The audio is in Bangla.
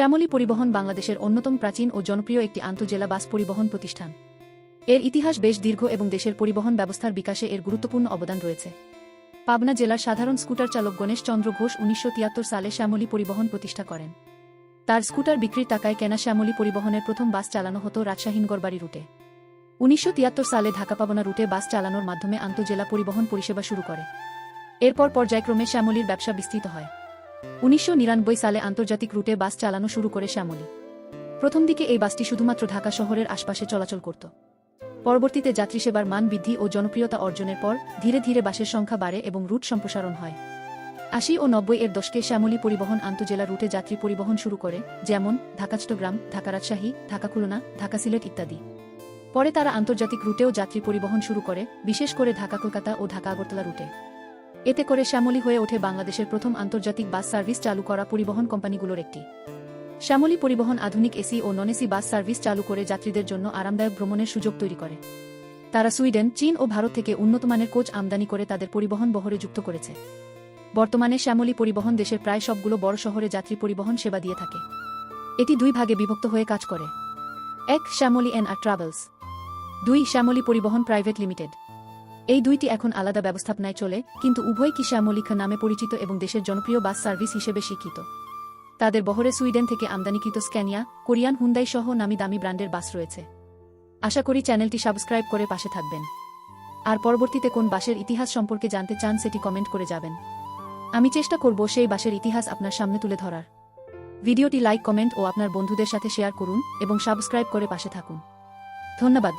শ্যামলী পরিবহন বাংলাদেশের অন্যতম প্রাচীন ও জনপ্রিয় একটি আন্তজেলা বাস পরিবহন প্রতিষ্ঠান। এর ইতিহাস বেশ দীর্ঘ এবং দেশের পরিবহন ব্যবস্থার বিকাশে এর গুরুত্বপূর্ণ অবদান রয়েছে। পাবনা জেলার সাধারণ স্কুটার চালক গণেশ চন্দ্র ঘোষ উনিশশো তিয়াত্তর সালে শ্যামলী পরিবহন প্রতিষ্ঠা করেন। তার স্কুটার বিক্রির টাকায় কেনা শ্যামলী পরিবহনের প্রথম বাস চালানো হতো রাজশাহীনগরবাড়ি রুটে। উনিশশো তিয়াত্তর সালে ঢাকা পাবনা রুটে বাস চালানোর মাধ্যমে আন্তজেলা পরিবহন পরিষেবা শুরু করে। এরপর পর্যায়ক্রমে শ্যামলীর ব্যবসা বিস্তৃত হয়। উনিশশো নিরানব্বই সালে আন্তর্জাতিক রুটে বাস চালানো শুরু করে শ্যামলী। প্রথম দিকে এই বাসটি শুধুমাত্র ঢাকা শহরের আশপাশে চলাচল করত। পরবর্তীতে যাত্রী সেবার মান বৃদ্ধি ও জনপ্রিয়তা অর্জনের পর ধীরে ধীরে বাসের সংখ্যা বাড়ে এবং রুট সম্প্রসারণ হয়। আশি ও নব্বই এর দশকে শ্যামলী পরিবহন আন্তজেলা রুটে যাত্রী পরিবহন শুরু করে, যেমন ঢাকা চট্টগ্রাম ঢাকা রাজশাহী ঢাকা খুলনা ঢাকা সিলেট ইত্যাদি। পরে তারা আন্তর্জাতিক রুটেও যাত্রী পরিবহন শুরু করে, বিশেষ করে ঢাকা কলকাতা ও ঢাকা আগরতলা রুটে। এতে করে শ্যামলী হয়ে ওঠে বাংলাদেশের প্রথম আন্তর্জাতিক বাস সার্ভিস চালু করা পরিবহন কোম্পানিগুলোর একটি। শ্যামলী পরিবহন আধুনিক এসি ও নন এসি বাস সার্ভিস চালু করে যাত্রীদের জন্য আরামদায়ক ভ্রমণের সুযোগ তৈরি করে। তারা সুইডেন, চীন ও ভারত থেকে উন্নতমানের কোচ আমদানি করে তাদের পরিবহন বহরে যুক্ত করেছে। বর্তমানে শ্যামলী পরিবহন দেশের প্রায় সবগুলো বড় শহরে যাত্রী পরিবহন সেবা দিয়ে থাকে। এটি দুই ভাগে বিভক্ত হয়ে কাজ করে। এক, শ্যামলী এন আর ট্রাভেলস। দুই, শ্যামলী পরিবহন প্রাইভেট লিমিটেড। এই দুইটি এখন আলাদা ব্যবস্থাপনায় চলে, কিন্তু উভয় কি শ্যামলিখা নামে পরিচিত এবং দেশের জনপ্রিয় বাস সার্ভিস হিসেবে স্বীকৃত। তাদের বহরে সুইডেন থেকে আমদানিকৃত স্ক্যানিয়া, কোরিয়ান হুন্দাই সহ নামি দামি ব্র্যান্ডের বাস রয়েছে। আশা করি চ্যানেলটি সাবস্ক্রাইব করে পাশে থাকবেন। আর পরবর্তীতে কোন বাসের ইতিহাস সম্পর্কে জানতে চান সেটি কমেন্ট করে যাবেন। আমি চেষ্টা করব সেই বাসের ইতিহাস আপনার সামনে তুলে ধরার। ভিডিওটি লাইক, কমেন্ট ও আপনার বন্ধুদের সাথে শেয়ার করুন এবং সাবস্ক্রাইব করে পাশে থাকুন। ধন্যবাদ।